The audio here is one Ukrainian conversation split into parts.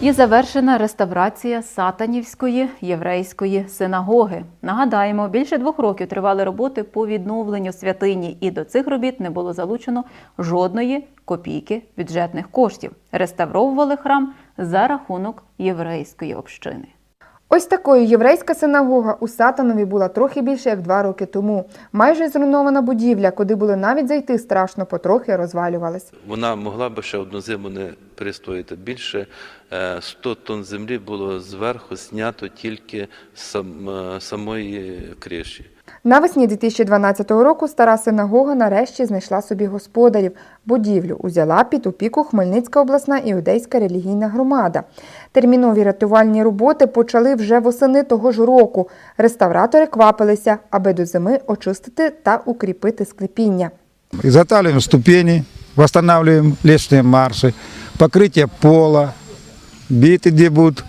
І завершена реставрація Сатанівської єврейської синагоги. Нагадаємо, більше двох років тривали роботи по відновленню святині, і до цих робіт не було залучено жодної копійки бюджетних коштів. Реставровували храм за рахунок єврейської общини. Ось такою єврейська синагога у Сатанові була трохи більше як два роки тому. Майже зруйнована будівля, куди було навіть зайти страшно, потрохи розвалювалась. Вона могла би ще одну зиму не перестояти. Більше е, 100 тонн землі було зверху знято тільки з сам, е, самої криші. Навесні 2012 року стара синагога нарешті знайшла собі господарів. Будівлю узяла під опіку Хмельницька обласна іудейська релігійна громада. Термінові рятувальні роботи почали вже восени того ж року. Реставратори квапилися, аби до зими очистити та укріпити склепіння. Изготавливаем ступени, восстанавливаем лестничные марши, покрытие пола, биты, где будут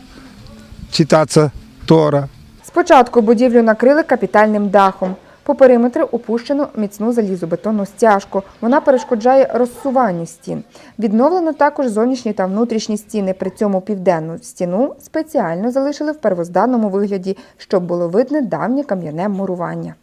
читаться Тора. Спочатку будівлю накрили капітальним дахом. По периметру опущено міцну залізобетонну стяжку. Вона перешкоджає розсуванню стін. Відновлено також зовнішні та внутрішні стіни. При цьому південну стіну спеціально залишили в первозданному вигляді, щоб було видне давнє кам'яне мурування.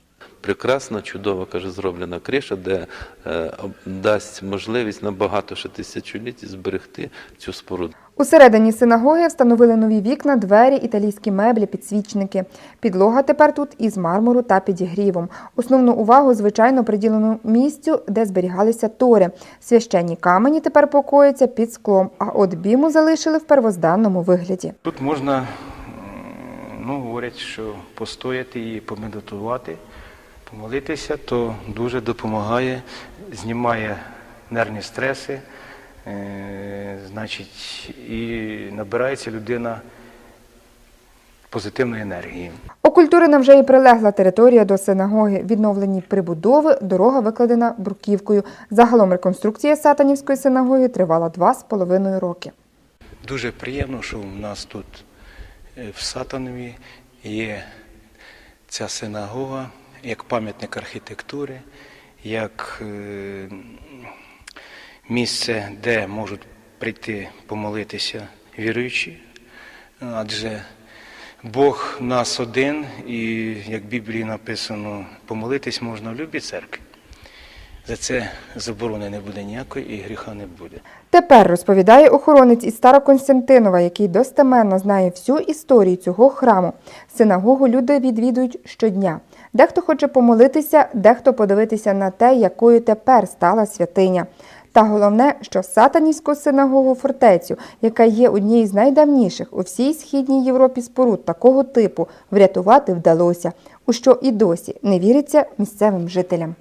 Прекрасна, чудова, каже, зроблена криша, де е, дасть можливість на багато ще тисячоліть зберегти цю споруду. Усередині синагоги встановили нові вікна, двері, італійські меблі, підсвічники. Підлога тепер тут із мармуру та підігрівом. Основну увагу, звичайно, приділено місцю, де зберігалися тори. Священні камені тепер покояться під склом, а от біму залишили в первозданному вигляді. Тут можна, ну, говорять, що постояти і помедитувати, помолитися, то дуже допомагає, знімає нервні стреси, е, значить, і набирається людина позитивної енергії. Окультурена вже і прилегла територія до синагоги. Відновлені прибудови, дорога викладена бруківкою. Загалом реконструкція Сатанівської синагоги тривала два з половиною роки. Дуже приємно, що в нас тут е, в Сатанові є ця синагога як пам'ятник архітектури, як е, місце, де можуть прийти помолитися віруючі, адже Бог нас один, і як в Біблії написано, помолитись можна в любій церкві. За це заборони не буде ніякої і гріха не буде. Тепер розповідає охоронець із Староконстантинова, який достеменно знає всю історію цього храму. Синагогу люди відвідують щодня. Дехто хоче помолитися, дехто подивитися на те, якою тепер стала святиня. Та головне, що сатанівську синагогу фортецю, яка є однією з найдавніших у всій східній Європі споруд такого типу, врятувати вдалося, у що і досі не віриться місцевим жителям.